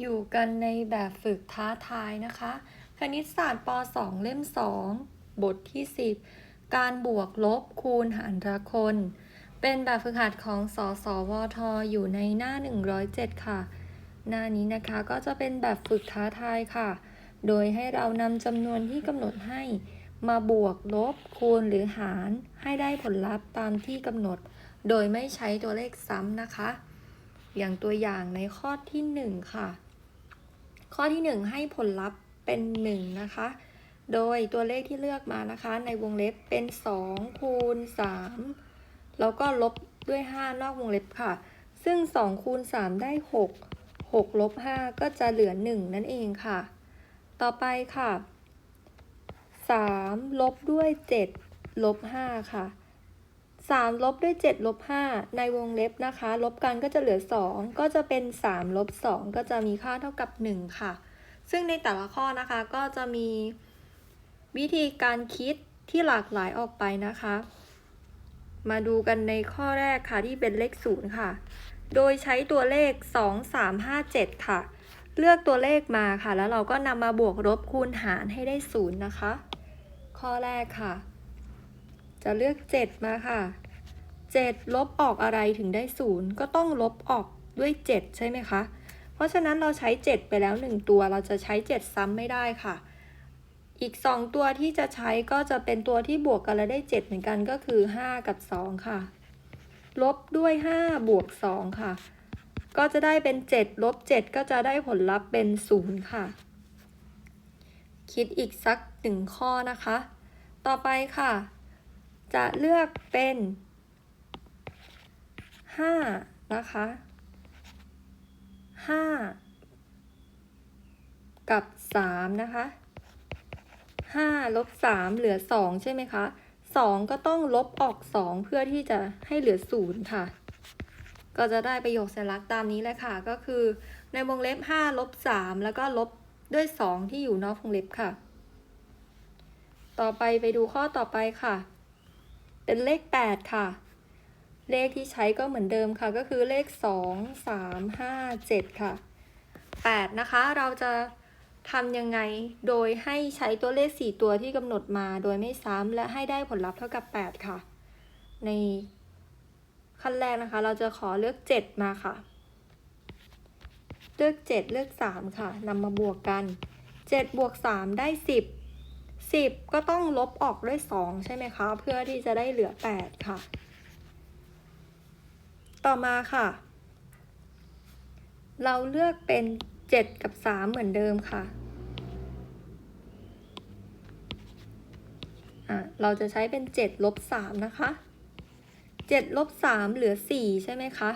อยู่กันในแบบฝึกท้าทายนะคะ คณิตศาสตร์ป .2 เล่ม 2 บทที่ 10 การบวกลบคูณหารละคน เป็นแบบฝึกหัดของสสวทอยู่ในหน้า 107 ค่ะ หน้านี้นะคะก็จะเป็นแบบฝึกท้าทายค่ะ โดยให้เรานำจำนวนที่กำหนดให้มาบวกลบคูณหรือหารให้ได้ผลลัพธ์ตามที่กำหนด โดยไม่ใช้ตัวเลขซ้ำนะคะ อย่างตัวอย่างในข้อที่ 1 ค่ะ ข้อที่ 1 ให้ผลลัพธ์เป็น 1 นะคะ โดยตัวเลขที่เลือกมานะคะ ในวงเล็บเป็น 2 คูณ 3 แล้วก็ลบด้วย 5 นอกวงเล็บค่ะ ซึ่ง 2 คูณ 3 ได้ 6 6ลบ5ก็จะเหลือ 1 นั่นเองค่ะ ต่อไปค่ะ 3 ลบด้วย 7 ลบ 5 ค่ะ 3 ลบด้วย 7 ลบ 5 ในวงเล็บนะคะ ลบกันก็จะเหลือ 2 ก็จะเป็น 3 ลบ 2 ก็จะมีค่าเท่ากับ 1 ค่ะ ซึ่งในแต่ละข้อนะคะก็จะมีวิธีการคิดที่หลากหลายออกไปนะคะ มาดูกันในข้อแรกค่ะที่เป็นเลข 0 ค่ะ โดยใช้ตัวเลข 2 3 5 7 ค่ะ เลือกตัวเลขมาค่ะ แล้วเราก็นำมาบวกลบคูณหารให้ได้ 0 นะคะ ข้อแรกค่ะ จะเลือก 7 มาค่ะ 7 ลบออกอะไรถึงได้ 0 ก็ต้องลบออกด้วย 7 ใช่ไหมคะ เพราะฉะนั้นเราใช้ 7 ไปแล้ว 1 ตัว เราจะใช้ 7 ซ้ำไม่ได้ค่ะ อีก 2 ตัวที่จะใช้ก็จะเป็นตัวที่บวกกันแล้วได้ 7 เหมือนกันก็คือ 5 กับ 2 ค่ะ ลบด้วย 5 บวก 2 ค่ะ ก็จะได้เป็น 7 ลบ 7 ก็จะได้ผลลัพธ์เป็น 0 ค่ะ คิดอีกสักหนึ่งข้อนะคะ ต่อไปค่ะ จะเลือกเป็น 5 นะคะ 5 กับ 3 นะคะ 5 ลบ 3 เหลือ 2 ใช่ไหมคะ 2 ก็ต้องลบออก 2 เพื่อที่จะให้เหลือ 0 ค่ะ ก็จะได้ประโยคสัญลักษณ์ตามนี้เลยค่ะ ก็คือในวงเล็บ 5 ลบ 3 แล้วก็ลบด้วย 2 ที่อยู่นอกวงเล็บค่ะ ต่อไปไปดูข้อต่อไปค่ะ เป็นเลข 8 ค่ะ เลขที่ใช้ก็เหมือนเดิมค่ะ ก็คือเลข 2 3 5 7 ค่ะ 8 นะคะ เราจะทำยังไง โดยให้ใช้ตัวเลข 4 ตัวที่กำหนดมาโดยไม่ซ้ำและให้ได้ผลลัพธ์เท่ากับ 8 ค่ะ ในขั้นแรกนะคะ เราจะขอเลือก 7 มาค่ะ เลือก 7 เลือก 3 ค่ะนำมาบวกกัน 7 บวก 3 ได้ 10 10 ก็ต้องลบออกด้วย 2 ใช่ไหมคะ เพื่อที่จะได้เหลือ 8 ค่ะ ต่อมาค่ะ เราเลือกเป็น 7 กับ 3 เหมือนเดิมค่ะอะเราจะใช้เป็น 7 ลบ 3 นะคะ 7 ลบ 3 เหลือ 4 ใช่ไหมคะ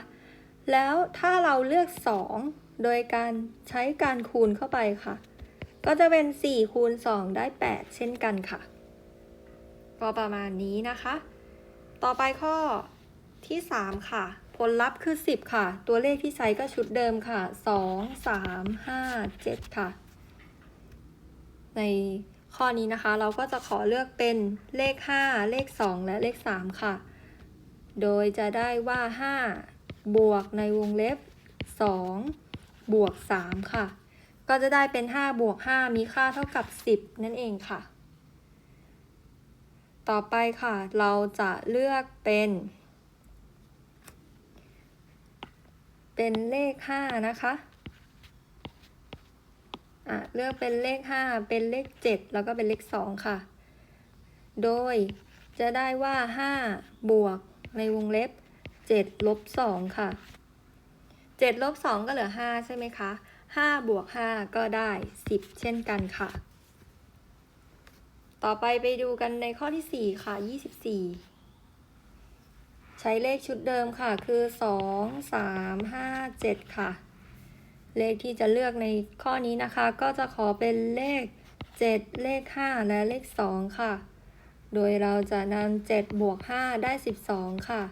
แล้วถ้าเราเลือก 2 โดยการใช้การคูณเข้าไปค่ะ ก็จะเป็น4คูณ2ได้ 8 เช่นกันค่ะก็ประมาณนี้นะคะ ต่อไปข้อที่ 3 ค่ะ ผลลัพธ์คือ 10 ค่ะ ตัวเลขที่ใช้ก็ชุดเดิมค่ะ 2 3 5 7 ค่ะ ในข้อนี้นะคะ เราก็จะขอเลือกเป็นเลข 5 เลข 2 และเลข 3 ค่ะ โดยจะได้ว่า 5 บวกในวงเล็บ 2 บวก 3 ค่ะ ก็จะได้เป็น 5 บวก 5 มีค่าเท่ากับ 10 นั่นเองค่ะ ต่อไปค่ะ เราจะเลือกเป็น เป็นเลข 5 นะคะอะเลือกเป็นเลข 5 เป็นเลข 7 แล้วก็เป็นเลข 2 ค่ะ โดยจะได้ว่า 5 บวกในวงเล็บ 7 ลบ 2 ค่ะ 7 ลบ 2 ก็เหลือ 5 ใช่ไหมคะ 5บวก5ก็ได้ 10 เช่นกันค่ะ ต่อไปไปดูกันในข้อที่ 4 ค่ะ 24 ใช้เลขชุดเดิมค่ะคือ 2 3 5 7 ค่ะ เลขที่จะเลือกในข้อนี้นะคะ ก็จะขอเป็นเลข 7 เลข 5 และเลข 2 ค่ะ โดยเราจะนำ7บวก5ได้ 12 ค่ะ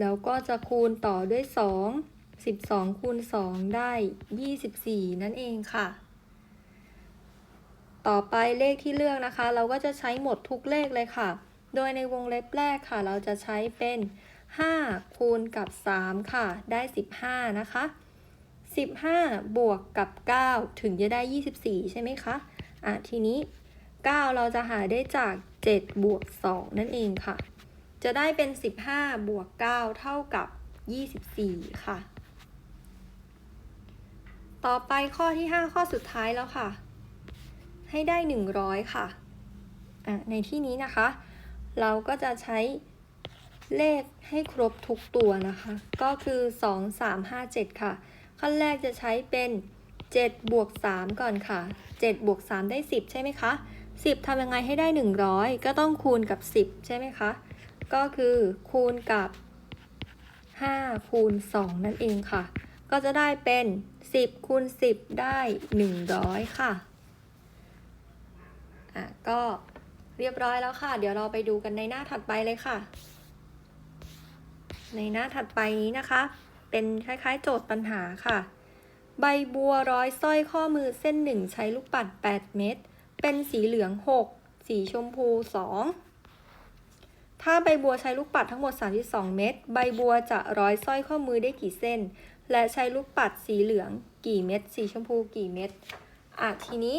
แล้วก็จะคูณต่อด้วย 2 12คูณ2 ได้ 24 นั่นเองค่ะ ต่อไปเลขที่เลือกนะคะ เราก็จะใช้หมดทุกเลขเลยค่ะ โดยในวงเล็บแรกค่ะ เราจะใช้เป็น 5 คูณกับ 3 ค่ะ ได้ 15 นะคะ 15 บวกกับ 9 ถึงจะได้ 24 ใช่ไหมคะ อะ ทีนี้ 9 เราจะหาได้จาก 7 บวก 2 นั่นเองค่ะ จะได้เป็น 15 บวก 9 เท่ากับ 24 ค่ะ ต่อไปข้อที่ 5 ข้อสุดท้ายแล้วค่ะ ให้ได้ 100 ค่ะอะในที่นี้นะคะ เราก็จะใช้เลขให้ครบทุกตัวนะคะ ก็คือ 2 3 5 7 ค่ะ ขั้นแรกจะใช้เป็น 7 บวก 3 ก่อนค่ะ 7 บวก 3 ได้ 10 ใช่ไหมคะ 10ทำยังไงให้ได้ 100 ก็ต้องคูณกับ 10 ใช่ไหมคะ ก็คือคูณกับ 5 คูณ 2 นั่นเองค่ะ ก็จะได้เป็น 10คูณ10 ได้ 100 ค่ะ อะ ก็เรียบร้อยแล้วค่ะ เดี๋ยวเราไปดูกันในหน้าถัดไปเลยค่ะ ในหน้าถัดไปนี้นะคะ เป็นคล้ายๆ โจทย์ปัญหาค่ะ ใบบัวร้อยสร้อยข้อมือเส้นหนึ่งใช้ลูกปัด 8 เม็ด เป็นสีเหลือง 6 สีชมพู 2ถ้าใบบัวใช้ลูกปัดทั้งหมด 32 เม็ด ใบบัวจะร้อยสร้อยข้อมือได้กี่เส้น และใช้ลูกปัดสีเหลืองกี่เม็ด สีชมพูกี่เม็ด อะทีนี้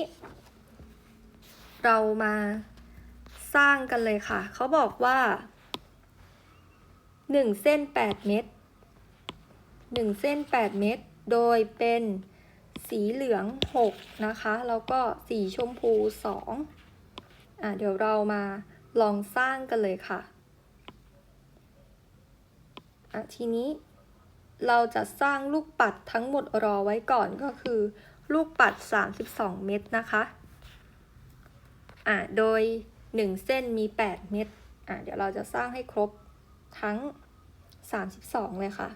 เรามาสร้างกันเลยค่ะ เขาบอกว่า 1 เส้น 8 เม็ด1 เส้น 8 เม็ด โดยเป็นสีเหลือง 6 นะคะ แล้วก็สีชมพู 2 อะเดี๋ยวเรามาลองสร้างกันเลยค่ะ อะทีนี้ เราจะสร้างลูกปัดทั้งหมดรอไว้ก่อนก็คือ ลูกปัด 32 เม็ดนะคะอ่าโดย 1 เส้นมี 8 เม็ดอ่าเดี๋ยวเราจะสร้างให้ครบทั้ง 32 เลยค่ะ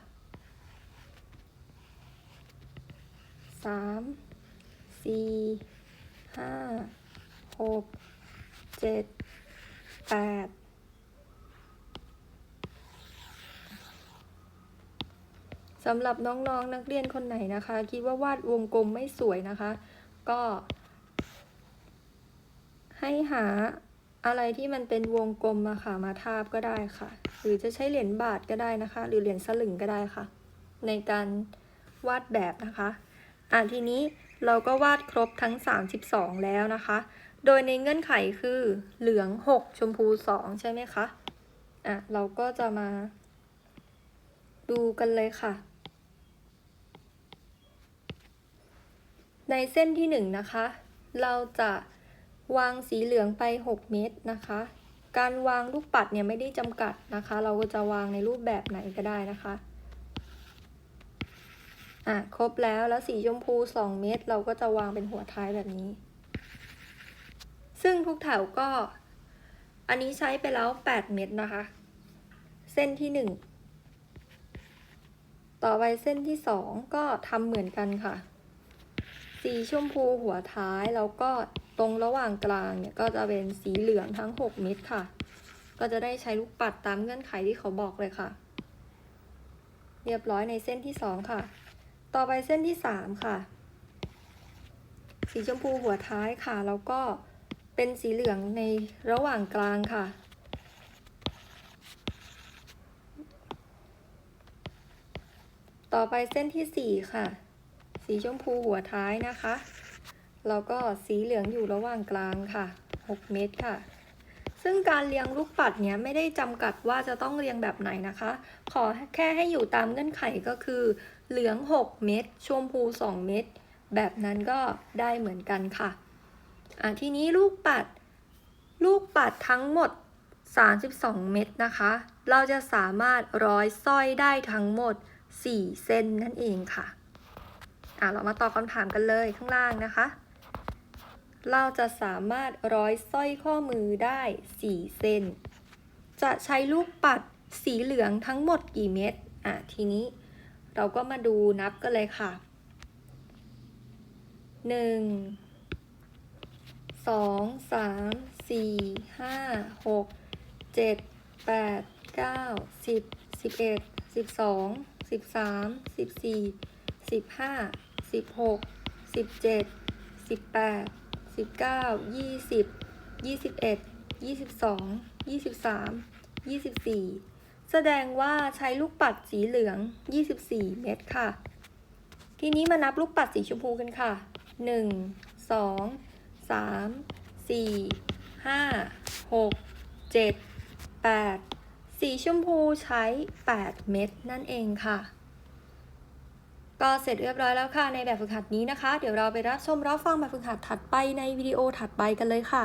3 4 5 6 7 8 สำหรับน้องๆนนักเรียนคนไหนนะคะ คิดว่าวาดวงกลมไม่สวยนะคะ ก็ ให้หาอะไรที่มันเป็นวงกลมมาค่ะมาทาบก็ได้ค่ะ หรือจะใช้เหรียญบาทก็ได้นะคะ หรือเหรียญสลึงก็ได้ค่ะ ในการวาดแบบนะคะอะทีนี้เราก็วาดครบทั้ง 32 แล้วนะคะ โดยในเงื่อนไขคือเหลือง 6 ชมพู 2 ใช่ไหมคะอะเราก็จะมาดูกันเลยค่ะ ในเส้นที่1นะคะ เราจะวางสีเหลืองไป 6 เม็ดนะคะ การวางลูกปัดเนี่ยไม่ได้จำกัดนะคะ เราก็จะวางในรูปแบบไหนก็ได้นะคะ อะครบแล้วแล้วสีชมพู 2 เม็ดเราก็จะวางเป็นหัวท้ายแบบนี้ ซึ่งทุกแถวก็ อันนี้ใช้ไปแล้ว 8 เม็ดนะคะ เส้นที่ 1 ต่อไปเส้นที่ 2 ก็ทำเหมือนกันค่ะ สีชมพูหัวท้ายแล้วก็ตรงระหว่างกลางเนี่ยก็จะเป็นสีเหลืองทั้ง 6 เม็ดค่ะ ก็จะได้ใช้ลูกปัดตามเงื่อนไขที่เขาบอกเลยค่ะ เรียบร้อยในเส้นที่ 2 ค่ะ ต่อไปเส้นที่ 3 ค่ะ สีชมพูหัวท้ายค่ะ แล้วก็เป็นสีเหลืองในระหว่างกลางค่ะ ต่อไปเส้นที่ 4 ค่ะ สีชมพูหัวท้ายนะคะ แล้วก็สีเหลืองอยู่ระหว่างกลางค่ะ 6 เม็ดค่ะ ซึ่งการเรียงลูกปัดเนี้ยไม่ได้จำกัดว่าจะต้องเรียงแบบไหนนะคะ ขอแค่ให้อยู่ตามเงื่อนไขก็คือ เหลือง 6 เม็ดชมพู 2 เม็ดแบบนั้นก็ได้เหมือนกันค่ะอะ ทีนี้ลูกปัด ลูกปัดทั้งหมด 32 เม็ดนะคะ เราจะสามารถร้อยสร้อยได้ทั้งหมด 4 เส้นนั่นเองค่ะ อะเรามาตอบคำถามกันเลยข้างล่างนะคะ เราจะสามารถร้อยสร้อยข้อมือได้ 4 เส้น จะใช้ลูกปัดสีเหลืองทั้งหมดกี่เม็ดอะทีนี้เราก็มาดูนับกันเลยค่ะ 1 2 3 4 5 6 7 8 9 10 11 12 13 14 15 16 17 18 19 20 21 22 23 24แสดงว่าใช้ลูกปัดสีเหลือง 24 เม็ดค่ะ ทีนี้มานับลูกปัดสีชมพูกันค่ะหนึ่งสองสามสี่ห้าหกเจ็ดแปดสีชมพูใช้ 8 เม็ดนั่นเองค่ะ ก็เสร็จเรียบร้อยแล้วค่ะในแบบฝึกหัดนี้นะคะ เดี๋ยวเราไปรับชมรับฟังแบบฝึกหัดถัดไปในวิดีโอถัดไปกันเลยค่ะ